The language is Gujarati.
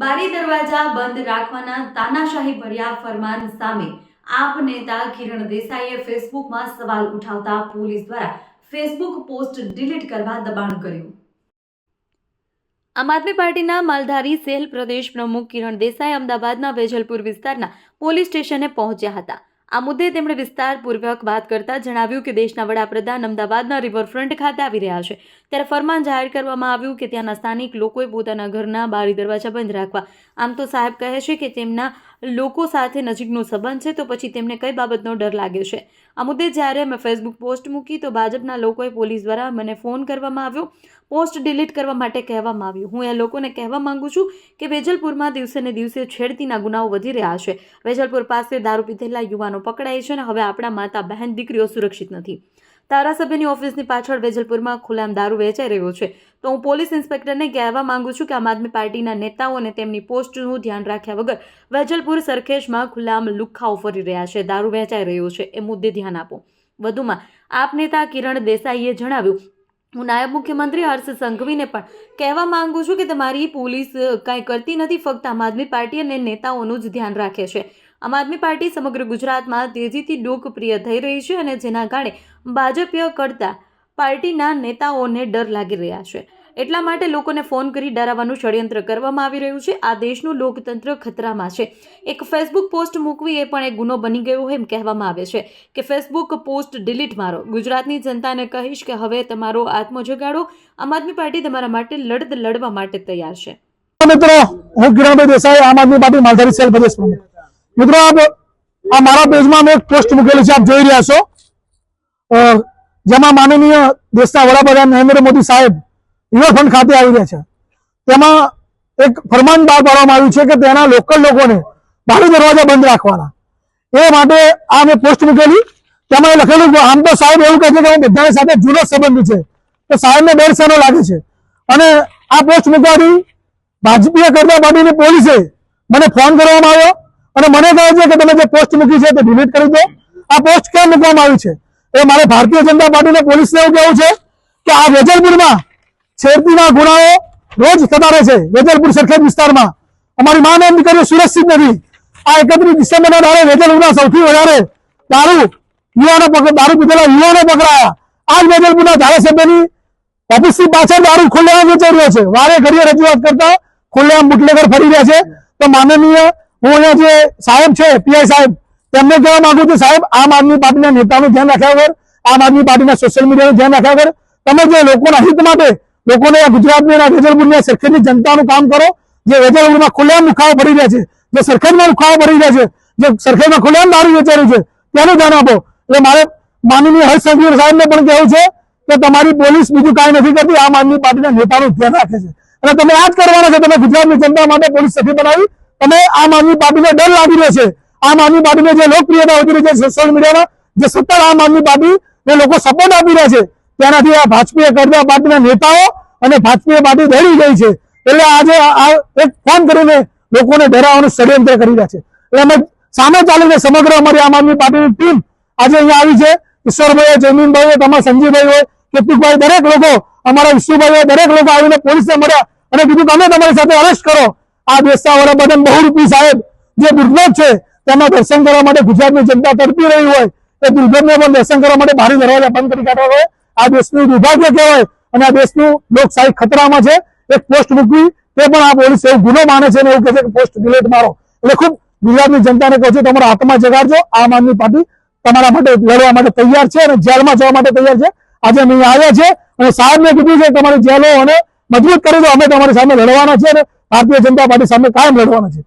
બારી દરવાજા બંધ રાખવાના તાનાશાહી ભર્યા ફરમાન સામે આપ નેતા કિરણ દેસાઈએ ફેસબુકમાં સવાલ ઉઠાવતા પોલીસ દ્વારા ફેસબુક પોસ્ટ ડિલીટ કરવા દબાણ કર્યું. આમ આદમી પાર્ટીના માલધારી સેલ પ્રદેશ પ્રમુખ કિરણ દેસાઈ અમદાવાદના વેજલપુર વિસ્તારના પોલીસ સ્ટેશને પહોંચ્યા હતા. આ મુદ્દે તેમણે વિસ્તારપૂર્વક વાત કરતા જણાવ્યું કે દેશના વડાપ્રધાન અમદાવાદના રિવરફ્રન્ટ ખાતે આવી રહ્યા છે. ત્યારે ફરમાન જાહેર કરવામાં આવ્યું કે ત્યાંના સ્થાનિક લોકોએ પોતાના ઘરના બારી દરવાજા બંધ રાખવા. આમ તો સાહેબ કહે છે કે તેમના લોકો સાથે નજીકનો સંબંધ છે તો પછી તેમને કઈ બાબતનો ડર લાગે છે? આ મુદ્દે જ્યારે મેં ફેસબુક પોસ્ટ મૂકી તો ભાજપના લોકોએ પોલીસ દ્વારા મને ફોન કરવામાં આવ્યો. પોસ્ટ ડિલીટ કરવા માટે કહેવામાં આવ્યું. હું એ લોકોને કહેવા માંગુ છું કે વેજલપુરમાં દિવસે ને દિવસે છેડતીના ગુનાઓ વધી રહ્યા છે. વેજલપુર પાસે દારૂ પીધેલા યુવાનો પકડાય છે અને હવે આપણા માતા બહેન દીકરીઓ સુરક્ષિત નથી. ધારાસભ્યની ઓફિસની પાછળ વેજલપુરમાં ખુલ્લામ દારૂ વેચાઈ રહ્યો છે. તો હું પોલીસ ઇન્સ્પેક્ટરને કહેવા માંગુ છું કે આમ આદમી પાર્ટીના નેતાઓ અને તેમની પોસ્ટનું ધ્યાન રાખ્યા વગર વેજલપુર સરખેજમાં ખુલ્લામ લુખ્ખાઓ ફરી રહ્યા છે. દારૂ વેચાઈ રહ્યો છે. એ મુદ્દે ધ્યાન આપો. વધુમાં, આપ નેતા કિરણ દેસાઈએ જણાવ્યું હું નાયબ મુખ્યમંત્રી હર્ષ સંઘવીને પણ કહેવા માંગુ છું કે તમારી પોલીસ કાંઈ કરતી નથી, ફક્ત આમ આદમી પાર્ટી અને નેતાઓનું જ ધ્યાન રાખે છે. આમ આદમી પાર્ટી સમગ્ર ગુજરાતમાં તેજીથી લોકપ્રિય થઈ રહી છે અને જેના કારણે ભાજપીય કરતા પાર્ટીના નેતાઓને ડર લાગી રહ્યા છે. એટલા માટે લોકોને ફોન કરી ડરાવવાનું ષડયંત્ર કરવામાં આવી રહ્યું છે. આ દેશનું લોકતંત્ર ખતરામાં છે. એક ફેસબુક પોસ્ટ મૂકવી એ પણ એક ગુનો બની ગયો એમ કહેવામાં આવે છે કે ફેસબુક પોસ્ટ ડિલીટ મારો. ગુજરાતની જનતાને કહીશ કે હવે તમારો આત્મ જગાડો. આમ આદમી પાર્ટી તમારા માટે લડત લડવા માટે તૈયાર છે. મિત્રો, હું કિરણભાઈ દેસાઈ, આમ આદમી પાર્ટી માલધારી સેલ પ્રદેશ પ્રમુખ. મિત્રો, આપ આ મારા પેજમાં મેં એક પોસ્ટ મૂકેલી છે, આપ જોઈ રહ્યા છો. જેમાં માનનીય દેશના વડાપ્રધાન નરેન્દ્ર મોદી સાહેબ રિવરફ્રન્ટ ખાતે આવી રહ્યા છે. તેમાં એક ફરમાન બહાર પાડવામાં આવ્યું છે કે તેના લોકલ લોકોને બારી દરવાજા બંધ રાખવાના. એ માટે આ મેં પોસ્ટ મૂકેલી. તેમાં એ લખેલું કે આમ તો સાહેબ એવું કહે છે કે બધાની સાથે જૂનો સંબંધ છે. તો સાહેબને ડર સારો લાગે છે. અને આ પોસ્ટ મૂકવાથી ભાજપીય કરતા પાટીની પોલીસે મને ફોન કરવામાં આવ્યો અને મને કહે છે કે તમે જે પોસ્ટ મૂકી છે તે ડિલીટ કરી દો. આ પોસ્ટ કેમ મૂકવામાં આવી છે? એ મારે ભારતીય જનતા પાર્ટીને પોલીસને એવું કહેવું છે કે આ વેજલપુરમાં છેડતીના ગુનાઓ રોજ થતા રહે છે વેજલપુર સરખેજ વિસ્તારમાં. અમારી માં એમ દીકરીઓ સુરક્ષિત નથી. આ એકત્રીસ ડિસેમ્બરના દાડે વેજલપુરના સૌથી વધારે દારૂ યુવાનો દારૂ પીધેલા યુવાનો પકડાયા. આ જ વેજલપુરના ધારાસભ્યની ઓફિસની પાછળ દારૂ ખુલ્લેઆમ વેચાઈ રહ્યો છે. વારે ઘડીએ રજૂઆત કરતા ખુલ્લેઆમ બુટલેગર ફરી રહ્યા છે. તો માનનીય, હું અહીંયા જે સાહેબ છે, પીઆઈ સાહેબ, તેમને કહેવા માંગુ છું, સાહેબ, આમ આદમી પાર્ટીના નેતાનું ધ્યાન રાખ્યા વગર, આમ આદમી પાર્ટીના સોશિયલ મીડિયાનું ધ્યાન રાખ્યા વગર, તમે જે લોકોના હિત માટે લોકોને ગુજરાતની વેજલપુરની સરખેજની જનતાનું કામ કરો. જે વેજલપુરમાં ખુલ્લેમ દુખાવો ભરી રહ્યા છે, જે સરખેજમાં દુખાવો ભરી રહ્યા છે, જે સરખેજમાં ખુલ્લેમ દારૂ વેચાયું છે તેનું ધ્યાન આપો. એટલે મારે માનનીય હર્ષ સંઘવી સાહેબને પણ કહેવું છે કે તમારી પોલીસ બીજું કાંઈ નથી કરતી, આમ આદમી પાર્ટીના નેતાનું ધ્યાન રાખે છે. અને તમે આ જ કરવાના છે, તમે ગુજરાતની જનતા માટે પોલીસ સખી બનાવી તમે આમ આદમી પાર્ટીને ડર લાગી રહ્યો છે. આમ આદમી પાર્ટીને જે લોકપ્રિયતા વધી રહી છે સોશિયલ મીડિયામાં જે સત્તર આમ આદમી પાર્ટી ને લોકો સપોર્ટ આપી રહ્યા છે તેનાથી આ ભાજપીય કરતા પાર્ટીના નેતાઓ અને ભાજપીય પાર્ટી દોડી ગઈ છે. એટલે આજે આ એક ફોન કરીને લોકોને ડરાવવાનું ષડયંત્ર કરી રહ્યા છે. એટલે અમે સામે ચાલીને સમગ્ર અમારી આમ આદમી પાર્ટીની ટીમ આજે અહીંયા આવી છે. ઈશ્વરભાઈ હોય જમીનભાઈ હોય તમારા સંજીવભાઈ હોય કેટલીકભાઈ દરેક લોકો, અમારા વિષ્ણુભાઈ હોય દરેક લોકો આવીને પોલીસને મળ્યા અને કીધું તમે તમારી સાથે અરેસ્ટ કરો. આ દેશના બહુ બહુરૂપી સાહેબ જે દુર્ગત છે, તેમાં દર્શન કરવા માટે ગુજરાતની જનતા તડપી રહી હોય, એ દુર્ગતને પણ દર્શન કરવા માટે ભારે દરવાજા બંધ કરી કાઢવા હોય. આ દેશનું દુર્ભાગ્ય કહેવાય. અને આ દેશનું લોકશાહી ખતરામાં છે. એક પોસ્ટ મૂકવી, તે પણ આ પોલીસ એવું ગુનો માને છે અને એવું કહે છે કે પોસ્ટ ડિલીટ મારો. એટલે ખૂબ ગુજરાતની જનતાને કહું છું, તમારા હાથમાં જગાડજો. આમ આદમી પાર્ટી તમારા માટે લડવા માટે તૈયાર છે અને જેલમાં જવા માટે તૈયાર છે. આજે અમે આવ્યા છે અને સાહેબને કીધું છે તમારી જેલો અને મજબૂત કરી દો. અમે તમારી સામે લડવાના છે અને ભારતીય જનતા પાર્ટી સામે કાયમ લડવાના છે